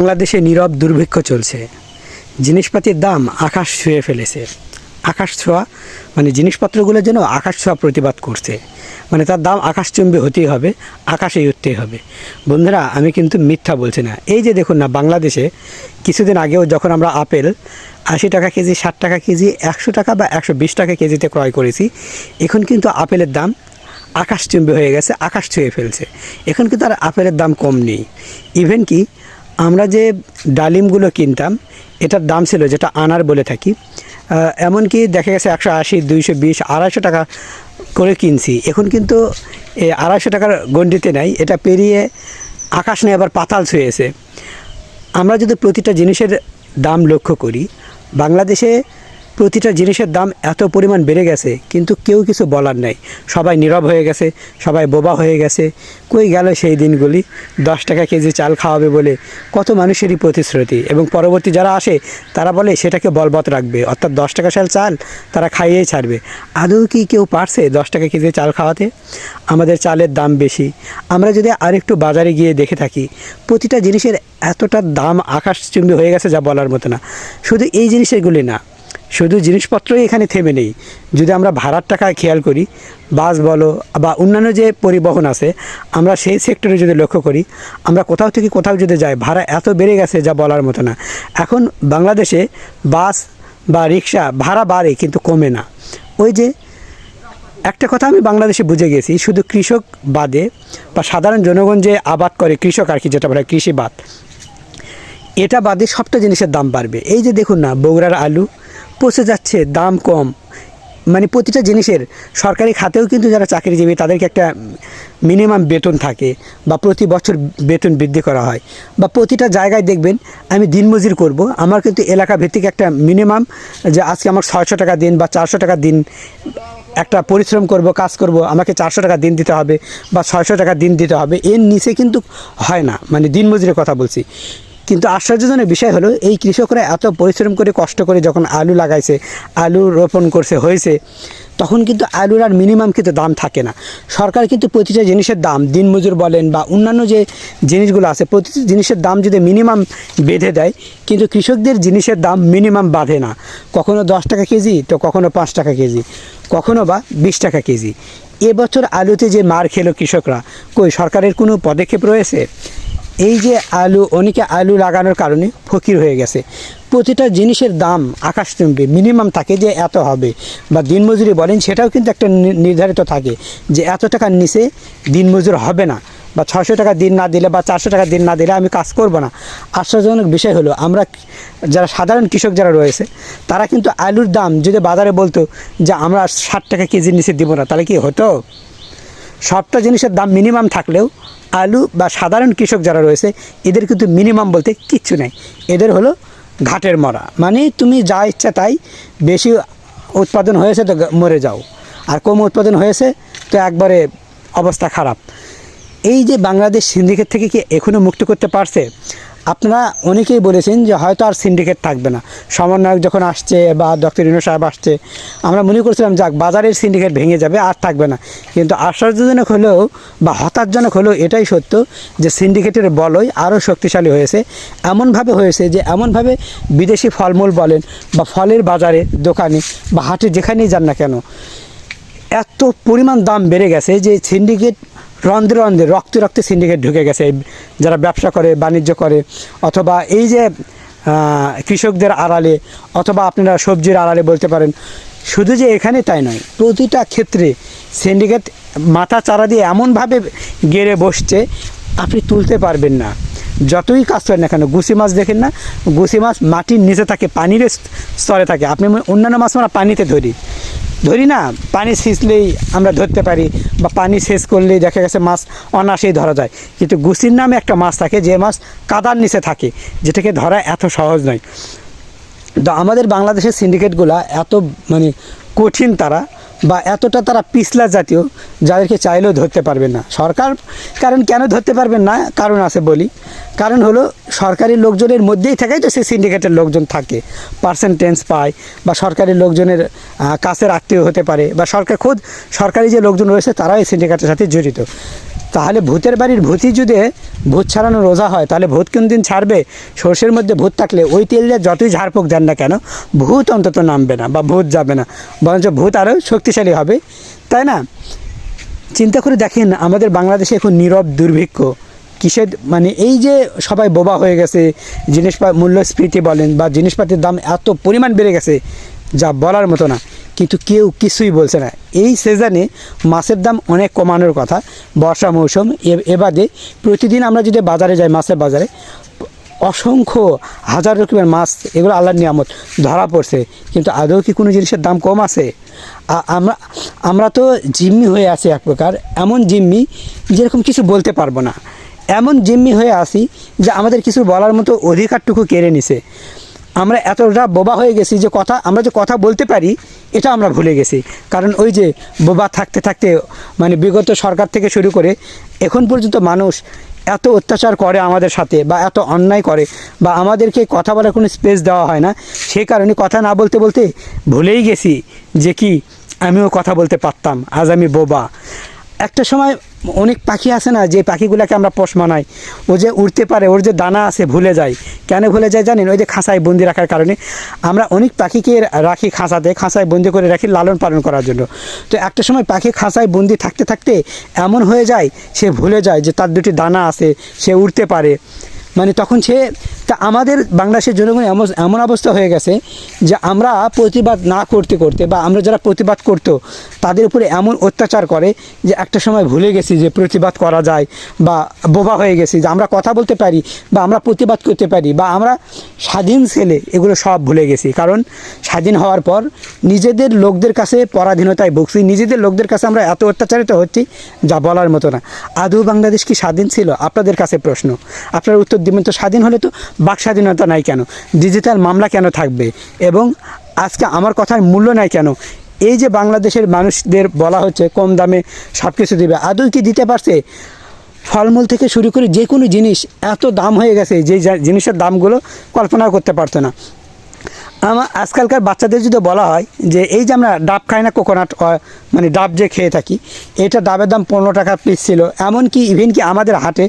বাংলাদেশে নীরব দুর্ভিক্ষ চলছে। জিনিসপাতির দাম আকাশ ছুঁয়ে ফেলেছে। আকাশ ছোঁয়া মানে জিনিসপত্রগুলো যেন আকাশ ছোঁয়া প্রতিবাদ করছে। মানে তার দাম আকাশচুম্বী হতেই হবে, আকাশেই উঠতেই হবে। বন্ধুরা, আমি কিন্তু মিথ্যা বলছি না। এই যে দেখুন না, বাংলাদেশে কিছুদিন আগেও যখন আমরা আপেল আশি টাকা কেজি, ষাট টাকা কেজি, একশো টাকা বা একশো বিশ টাকা কেজিতে ক্রয় করেছি, এখন কিন্তু আপেলের দাম আকাশচুম্বী হয়ে গেছে, আকাশ ছুঁয়ে ফেলছে। এখন কিন্তু আর আপেলের দাম কম নেই। ইভেন কি আমরা যে ডালিমগুলো কিনতাম, এটার দাম ছিল যেটা আনার বলে থাকি। এমনকি দেখা গেছে একশো আশি, দুইশো বিশ, আড়াইশো টাকা করে কিনছি। এখন কিন্তু এ আড়াইশো টাকার গণ্ডিতে নাই, এটা পেরিয়ে আকাশ নেই আবার পাতাল ছুঁয়েছে আমরা যদি প্রতিটা জিনিসের দাম লক্ষ্য করি, বাংলাদেশে প্রতিটা জিনিসের দাম এত পরিমাণ বেড়ে গেছে, কিন্তু কেউ কিছু বলার নাই। সবাই নীরব হয়ে গেছে, সবাই বোবা হয়ে গেছে। কই গেল সেই দিনগুলি? দশ টাকা কেজি চাল খাওয়াবে বলে কত মানুষেরই প্রতিশ্রুতি। এবং পরবর্তী যারা আসে, তারা বলে সেটাকে বলবৎ রাখবে। অর্থাৎ দশ টাকা সাল চাল, তারা খাইয়েই ছাড়বে। আদৌ কি কেউ পারছে দশ টাকা কেজি চাল খাওয়াতে? আমাদের চালের দাম বেশি। আমরা যদি আরেকটু বাজারে গিয়ে দেখে থাকি, প্রতিটা জিনিসের এতটা দাম আকাশচুম্বী হয়ে গেছে যা বলার মতো না। শুধু এই জিনিসেরগুলি না শুধু জিনিসপত্রই এখানে থেমে নেই। যদি আমরা ভাড়ার টাকা খেয়াল করি, বাস বলো বা অন্যান্য যে পরিবহন আছে, আমরা সেই সেক্টরে যদি লক্ষ্য করি, আমরা কোথাও থেকে কোথাও যদি যাই, ভাড়া এত বেড়ে গেছে যা বলার মতো না। এখন বাংলাদেশে বাস বা রিক্সা ভাড়া বাড়ে কিন্তু কমে না। ওই যে একটা কথা আমি বাংলাদেশে বুঝে গেছি, শুধু কৃষক বাদে বা সাধারণ জনগণ যে আবাদ করে, কৃষক আর কি যেটা বলে, কৃষিবাদ, এটা বাদে সবটা জিনিসের দাম বাড়বে। এই যে দেখুন না, বগুড়ার আলু পচে যাচ্ছে, দাম কম। মানে প্রতিটা জিনিসের সরকারি খাতেও কিন্তু যারা চাকরিজীবী তাদেরকে একটা মিনিমাম বেতন থাকে বা প্রতি বছর বেতন বৃদ্ধি করা হয়। বা প্রতিটা জায়গায় দেখবেন, আমি দিনমজুর করব। আমার কিন্তু এলাকা ভিত্তিক একটা মিনিমাম যে আজকে আমার ছয়শো টাকা দিন বা চারশো টাকা দিন, একটা পরিশ্রম করব, কাজ করব, আমাকে চারশো টাকা দিন দিতে হবে বা ছয়শো টাকা দিন দিতে হবে, এর নিচে কিন্তু হয় না। মানে দিনমজুরের কথা বলছি। কিন্তু আশ্চর্যজনক বিষয় হলো, এই কৃষকরা এত পরিশ্রম করে, কষ্ট করে যখন আলু লাগাইছে, আলু রোপণ করছে, হয়েছে, তখন কিন্তু আলুর আর মিনিমাম কিন্তু দাম থাকে না। সরকার কিন্তু প্রতিটা জিনিসের দাম, দিনমজুর বলেন বা অন্যান্য যে জিনিসগুলো আছে, প্রতিটা জিনিসের দাম যদি মিনিমাম বেঁধে দেয়, কিন্তু কৃষকদের জিনিসের দাম মিনিমাম বাঁধে না। কখনো দশ টাকা কেজি, তো কখনো পাঁচ টাকা কেজি, কখনো বা বিশ টাকা কেজি। এবছর আলুতে যে মার খেলো কৃষকরা, কই, সরকারের কোনো পদক্ষেপ রয়েছে? এই যে আলু, অনেকে আলু লাগানোর কারণে ফকির হয়ে গেছে। প্রতিটা জিনিসের দাম আকাশচুম্বী মিনিমাম থাকে যে এত হবে। বা দিনমজুরি বলেন, সেটাও কিন্তু একটা নির্ধারিত থাকে যে এত টাকার নিচে দিনমজুর হবে না। বা ছশো টাকা দিন না দিলে বা চারশো টাকা দিন না দিলে আমি কাজ করব না। আশ্চর্যজনক বিষয় হলো, আমরা যারা সাধারণ কৃষক যারা রয়েছে, তারা কিন্তু আলুর দাম যদি বাজারে বলতো যে আমরা ষাট টাকা কেজির নিচে দিব না, তাহলে কি হতো? সবটা জিনিসের দাম মিনিমাম থাকলেও আলু বা সাধারণ কৃষক যারা রয়েছে, এদের কিন্তু মিনিমাম বলতে কিচ্ছু নেই। এদের হলো ঘাটের মরা। মানে তুমি যা ইচ্ছা তাই, বেশি উৎপাদন হয়েছে তো মরে যাও। আর কম উৎপাদন হয়েছে তো একবারে অবস্থা খারাপ। এই যে বাংলাদেশ সিন্ডিকেট থেকে কি এখনও মুক্ত করতে পারছে? আপনারা অনেকেই বলেছেন যে হয়তো আর সিন্ডিকেট থাকবে না। সমন্বয়ক যখন আসছে বা ডক্টর ইনু সাহেব আসছে, আমরা মনে করছিলাম, যাক, বাজারের সিন্ডিকেট ভেঙে যাবে, আর থাকবে না। কিন্তু আশ্চর্যজনক হলেও বা হতাশজনক হলেও এটাই সত্য যে সিন্ডিকেটের বলয় আরও শক্তিশালী হয়েছে। এমনভাবে হয়েছে যে এমনভাবে বিদেশি ফলমূল বলেন বা ফলের বাজারে, দোকানে বা হাটে যেখানেই যান না কেন, এত পরিমাণ দাম বেড়ে গেছে যে সিন্ডিকেট রন্ধ্রে রন্ধ্রে, রক্তে রক্তে সিন্ডিকেট ঢুকে গেছে। যারা ব্যবসা করে, বাণিজ্য করে, অথবা এই যে কৃষকদের আড়ালে, অথবা আপনারা সবজির আড়ালে বলতে পারেন, শুধু যে এখানে তাই নয়, প্রতিটা ক্ষেত্রে সিন্ডিকেট মাথা চারা দিয়ে এমনভাবে গেড়ে বসছে, আপনি তুলতে পারবেন না। যতই কাজ করেন না কেন গুসি মাছ দেখেন না গুসি মাছ মাটির নিচে থাকে, পানির স্তরে থাকে। আপনি অন্যান্য মাছ আমরা পানিতে ধরি। ধরি না, পানি সিঁচলেই আমরা ধরতে পারি বা পানি সেচ করলেই দেখা গেছে মাছ অনাসেই ধরা যায়। কিন্তু গুসির নামে একটা মাছ থাকে, যে মাছ কাদার নিচে থাকে, যেটাকে ধরা এত সহজ নয়। তো আমাদের বাংলাদেশের সিন্ডিকেটগুলা এত মানে কঠিন তারা বা এতটা তারা পিছলা জাতীয় যাদেরকে চাইলেও ধরতে পারবেন না। সরকার, কারণ কেন ধরতে পারবেন না? কারণ আছে বলি। কারণ হলো সরকারি লোকজনের মধ্যেই থাকেই তো সেই সিন্ডিকেটের লোকজন থাকে। পার্সেন্টেজ পায় বা সরকারি লোকজনের কাছের আত্মীয় হতে পারে বা সরকার খোদ সরকারি যে লোকজন রয়েছে তারাও এই সিন্ডিকেটের সাথে জড়িত। তাহলে ভূতের বাড়ির ভূতই যদি ভূত ছাড়ানো রোজা হয়, তাহলে ভূত কোন দিন ছাড়বে? সর্ষের মধ্যে ভূত থাকলে ওই তেল দিয়ে যতই ঝাড়ফুঁক দেন না কেন, ভূত অন্তত নামবে না বা ভূত যাবে না। বরঞ্চ ভূত আরও শক্তিশালী হবে। তাই না? চিন্তা করে দেখেন, আমাদের বাংলাদেশে এখন নীরব, দুর্ভিক্ষ। কিসের মানে এই যে সবাই বোবা হয়ে গেছে জিনিসপাত মূল্যস্ফীতি বলেন বা জিনিসপাতির দাম এত পরিমাণ বেড়ে গেছে, যা বলার মতো না। কিন্তু কেউ কিছুই বলছে না। এই সিজনে মাছের দাম অনেক কমানোর কথা। বর্ষা মৌসুম এবাদে প্রতিদিন আমরা যদি বাজারে যাই মাছের বাজারে, অসংখ্য হাজার রকমের মাছ, এগুলো আল্লাহর নিয়ামত ধরা পড়ছে। কিন্তু আদৌ কি কোনো জিনিসের দাম কম আছে? আমরা আমরা তো জিম্মি হয়ে আছি এক প্রকার। এমন জিম্মি যেরকম কিছু বলতে পারব না। এমন জিম্মি হয়ে আসি যে আমাদের কিছু বলার মতো অধিকারটুকু কেড়ে নিছে। আমরা এতটা বোবা হয়ে গেছি যে কথা, আমরা যে কথা বলতে পারি, এটা আমরা ভুলে গেছি। কারণ ওই যে বোবা থাকতে থাকতে মানে বিগত সরকার থেকে শুরু করে, এখন পর্যন্ত মানুষ এত অত্যাচার করে আমাদের সাথে বা এত অন্যায় করে বা আমাদেরকে কথা বলার কোনো স্পেস দেওয়া হয় না সে কারণে কথা না বলতে বলতে ভুলেই গেছি যে কি, আমিও কথা বলতে পারতাম, আজ আমি বোবা। একটা সময় অনেক পাখি আছে না, যে পাখিগুলোকে আমরা পোষ মানাই। ও যে উড়তে পারে, ওর যে দানা আছে, ভুলে যায়। কেন ভুলে যায় জানেন? ওই যে খাঁচায় বন্দি রাখার কারণে। আমরা অনেক পাখিকে রাখি খাঁচাতে, খাঁচায় বন্দি করে রাখি লালন পালন করার জন্য। তো একটা সময় পাখি খাঁচায় বন্দি থাকতে থাকতে এমন হয়ে যায়, সে ভুলে যায় যে তার দুটি দানা আছে, সে উড়তে পারে। মানে তখন সে, তা আমাদের বাংলাদেশের জনগণ এমন এমন অবস্থা হয়ে গেছে যে আমরা প্রতিবাদ না করতে করতে বা আমরা যারা প্রতিবাদ করতো, তাদের উপরে এমন অত্যাচার করে যে একটা সময় ভুলে গেছি যে প্রতিবাদ করা যায় বা বোবা হয়ে গেছি, যে আমরা কথা বলতে পারি বা আমরা প্রতিবাদ করতে পারি বা আমরা স্বাধীন ছেলে, এগুলো সব ভুলে গেছি। কারণ স্বাধীন হওয়ার পর নিজেদের লোকদের কাছে পরাধীনতায় ভুগছি, নিজেদের লোকদের কাছে আমরা এত অত্যাচারিত হচ্ছি যা বলার মতো না। আদৌ বাংলাদেশ কি স্বাধীন ছিল? আপনাদের কাছে প্রশ্ন। আপনার উত্তর দিবেন তো স্বাধীন হলে তো বাক স্বাধীনতা নাই কেন? ডিজিটাল মামলা কেন থাকবে? এবং আজকে আমার কথার মূল্য নাই কেন? এই যে বাংলাদেশের মানুষদের বলা হচ্ছে কম দামে সব কিছু দেবে, আদৌ কি দিতে পারছে? ফলমূল থেকে শুরু করে যে কোনো জিনিস এত দাম হয়ে গেছে, যা- জিনিসের দামগুলো কল্পনা করতে পারতো না। আমার আজকালকার বাচ্চাদের যদি বলা হয় যে এই যে আমরা ডাব খাই না কোকোনাট মানে ডাব যে খেয়ে থাকি, এটা ডাবের দাম পনেরো টাকা পিস ছিল। এমনকি ইভেন কি আমাদের হাটে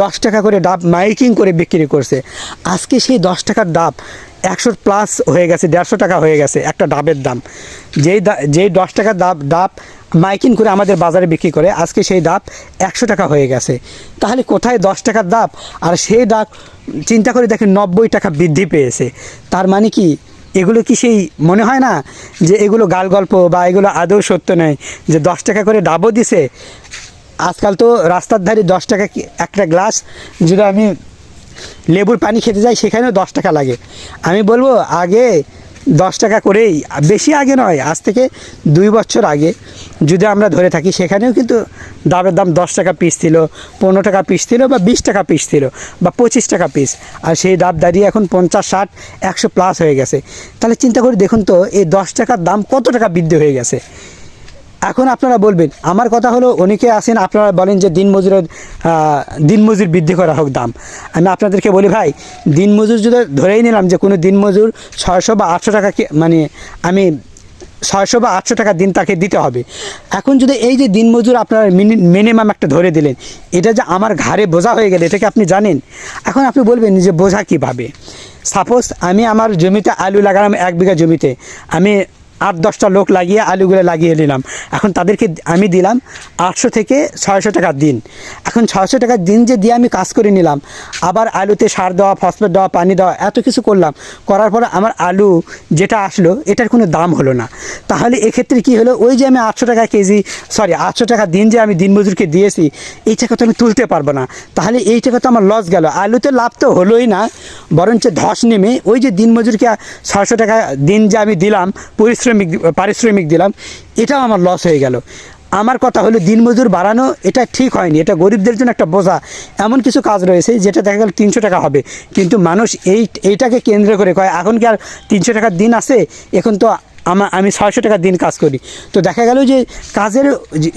দশ টাকা করে ডাব মাইকিং করে বিক্রি করছে। আজকে সেই দশ টাকার ডাব একশো প্লাস হয়ে গেছে, দেড়শো টাকা হয়ে গেছে একটা ডাবের দাম। যেই যেই দশ টাকার ডাব ডাব মাইকিং করে আমাদের বাজারে বিক্রি করে, আজকে সেই ডাব একশো টাকা হয়ে গেছে। তাহলে কোথায় দশ টাকার ডাব? আর সেই ডাব চিন্তা করে দেখেন নব্বই টাকা বৃদ্ধি পেয়েছে। তার মানে কি? এগুলো কি সেই মনে হয় না যে এগুলো গাল গল্প বা এগুলো আদৌ সত্য নয় যে দশ টাকা করে ডাবও দিছে? আজকাল তো রাস্তার ধারে দশ টাকা একটা গ্লাস যদি আমি লেবুর পানি খেতে যাই, সেখানেও দশ টাকা লাগে। আমি বলব, আগে দশ টাকা করেই বেশি আগে নয়, আজ থেকে দুই বছর আগে যদি আমরা ধরে থাকি, সেখানেও কিন্তু ডাবের দাম দশ টাকা পিস ছিল, পনেরো টাকা পিস ছিল বা বিশ টাকা পিস ছিল বা পঁচিশ টাকা পিস আর সেই ডাব দাঁড়িয়ে এখন পঞ্চাশ, ষাট, একশো প্লাস হয়ে গেছে। তাহলে চিন্তা করে দেখুন তো, এই দশ টাকার দাম কত টাকা বৃদ্ধি হয়ে গেছে? এখন আপনারা বলবেন, আমার কথা হলো অনেকে আসেন আপনারা বলেন যে দিনমজুরের দিনমজুর বৃদ্ধি করা হোক দাম। আমি আপনাদেরকে বলি ভাই দিনমজুর যদি ধরেই নিলাম যে কোনো দিনমজুর ছয়শো বা আটশো টাকা মানে আমি ছয়শো বা আটশো টাকা দিন তাকে দিতে হবে। এখন যদি এই যে দিনমজুর আপনারা মিনিমাম একটা ধরে দিলেন, এটা যে আমার ঘাড়ে বোঝা হয়ে গেলে এটাকে আপনি জানেন? এখন আপনি বলবেন যে বোঝা কীভাবে? সাপোজ আমি আমার জমিতে আলু লাগালাম এক বিঘা জমিতে, আমি আট, দশটা লোক লাগিয়ে আলুগুলো লাগিয়ে নিলাম। এখন তাদেরকে আমি দিলাম আটশো থেকে ছয়শো টাকা দিন। এখন ছয়শো টাকার দিন যে দিয়ে আমি কাজ করে নিলাম, আবার আলুতে সার দেওয়া, ফসফেট দেওয়া, পানি দেওয়া, এত কিছু করলাম, করার পরে আমার আলু যেটা আসলো, এটার কোনো দাম হলো না। তাহলে এক্ষেত্রে কি হলো? ওই যে আমি আটশো টাকা কেজি সরি আটশো টাকা দিন যে আমি দিনমজুরকে দিয়েছি, এই টাকা তো আমি তুলতে পারব না। তাহলে এই টাকা তো আমার লস গেল। আলুতে লাভ তো হলোই না, বরঞ্চ ধস নেমে ওই যে দিনমজুরকে ছয়শো টাকা দিন যে আমি দিলাম পরিশ্রমিক পারিশ্রমিক দিলাম, এটাও আমার লস হয়ে গেল। আমার কথা হলো দিনমজুর বাড়ানো, এটা ঠিক হয়নি। এটা গরিবদের জন্য একটা বোঝা। এমন কিছু কাজ রয়েছে যেটা দেখা গেল তিনশো টাকা হবে। কিন্তু মানুষ এই, এইটাকে কেন্দ্র করে কয়, এখন কি আর তিনশো টাকার দিন আছে? এখন তো আমা, আমি ছয়শো টাকা দিন কাজ করি। তো দেখা গেল যে কাজের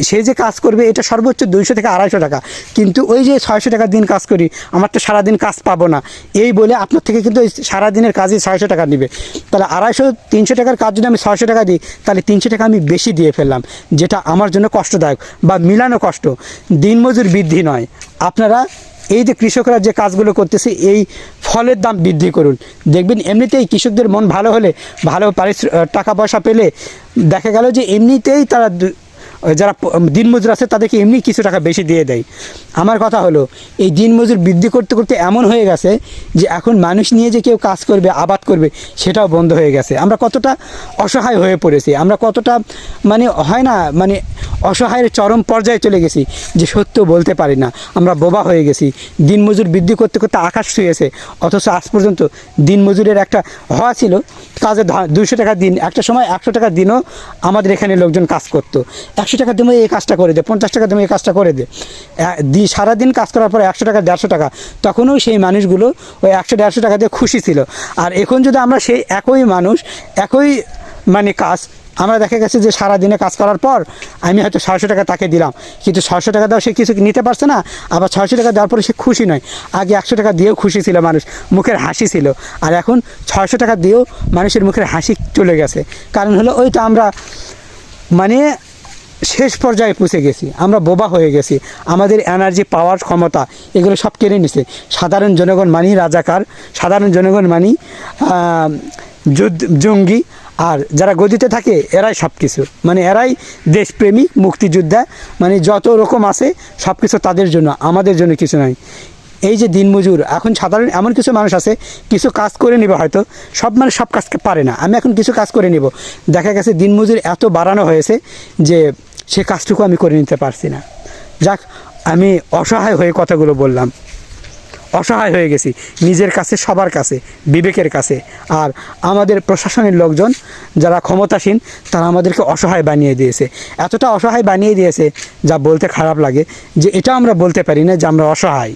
সে যে কাজ করবে, এটা সর্বোচ্চ দুইশো থেকে আড়াইশো টাকা। কিন্তু ওই যে ছয়শো টাকা দিন কাজ করি, আমার তো সারাদিন কাজ পাবো না। এই বলে আপনার থেকে কিন্তু ওই সারাদিনের কাজে ছয়শো টাকা নেবে। তাহলে আড়াইশো, তিনশো টাকার কাজ যদি আমি ছয়শো টাকা দিই, তাহলে তিনশো টাকা আমি বেশি দিয়ে ফেললাম, যেটা আমার জন্য কষ্টদায়ক বা মিলানো কষ্ট। দিনমজুর বৃদ্ধি নয়। আপনারা এই যে কৃষকরা যে কাজগুলো করতেছে, এই ফলের দাম বৃদ্ধি করুন। দেখবেন এমনিতেই কৃষকদের মন ভালো হলে, ভালো পারিশ্র টাকা পয়সা পেলে দেখা গেল যে এমনিতেই তারা যারা দিনমজুর আছে তাদেরকে এমনি কিছু টাকা বেশি দিয়ে দেয়। আমার কথা হলো, এই দিনমজুর বৃদ্ধি করতে করতে এমন হয়ে গেছে যে এখন মানুষ নিয়ে যে কেউ কাজ করবে, আবাদ করবে, সেটাও বন্ধ হয়ে গেছে। আমরা কতটা অসহায় হয়ে পড়েছি। আমরা কতটা মানে হয় না মানে অসহায়ের চরম পর্যায়ে চলে গেছি যে সত্য বলতে পারি না। আমরা বোবা হয়ে গেছি। দিনমজুর বৃদ্ধি করতে করতে আকাশ ছুঁয়েছে। অথচ আজ পর্যন্ত দিনমজুরের একটা হওয়া ছিল। কাজে দুশো টাকা দিন, একটা সময় একশো টাকা দিনও আমাদের এখানে লোকজন কাজ করতো। একশো টাকা দিনে এই কাজটা করে দে, পঞ্চাশ টাকা দিনে এই কাজটা করে দে। দি, সারাদিন কাজ করার পরে একশো টাকা, দেড়শো টাকা। তখনও সেই মানুষগুলো ওই একশো দেড়শো টাকা দিয়ে খুশি ছিল। আর এখন যদি আমরা সেই একই মানুষ, একই মানে কাজ, আমরা দেখা গেছে যে সারা দিনে কাজ করার পর আমি হয়তো ছয়শো টাকা তাকে দিলাম। কিন্তু ছয়শো টাকা দেওয়া সে কিছু নিতে পারছে না, আবার ছয়শো টাকা দেওয়ার পরে সে খুশি নয়। আগে একশো টাকা দিয়েও খুশি ছিল মানুষ, মুখের হাসি ছিল। আর এখন ছয়শো টাকা দিয়েও মানুষের মুখের হাসি চলে গেছে। কারণ হলো ওইটা আমরা মানে শেষ পর্যায়ে পৌঁছে গেছি। আমরা বোবা হয়ে গেছি। আমাদের এনার্জি পাওয়ার ক্ষমতা, এগুলো সব কেড়ে নিছে। সাধারণ জনগণ মানি রাজাকার, সাধারণ জনগণ মানি যুদ্ধ, জঙ্গি, আর যারা গদিতে থাকে, এরাই সব কিছু মানে এরাই দেশপ্রেমী, মুক্তিযোদ্ধা মানে যত রকম আছে সব কিছু তাদের জন্য, আমাদের জন্য কিছু নয় এই যে দিনমজুর, এখন সাধারণ এমন কিছু মানুষ আছে, কিছু কাজ করে নিবে হয়তো, সব মানুষ সব কাজকে পারে না। আমি এখন কিছু কাজ করে নিব। দেখা গেছে দিনমজুর এত বাড়ানো হয়েছে যে সে কাজটুকু আমি করে নিতে পারছি না। যাক, আমি অসহায় হয়ে কথাগুলো বললাম। অসহায় হয়ে গেছি, নিজের কাছে, সবার কাছে, বিবেকের কাছে। আর আমাদের প্রশাসনের লোকজন যারা ক্ষমতাসীন, তারা আমাদেরকে অসহায় বানিয়ে দিয়েছে। এতটা অসহায় বানিয়ে দিয়েছে যা বলতে খারাপ লাগে, যে এটা আমরা বলতে পারি না যে আমরা অসহায়।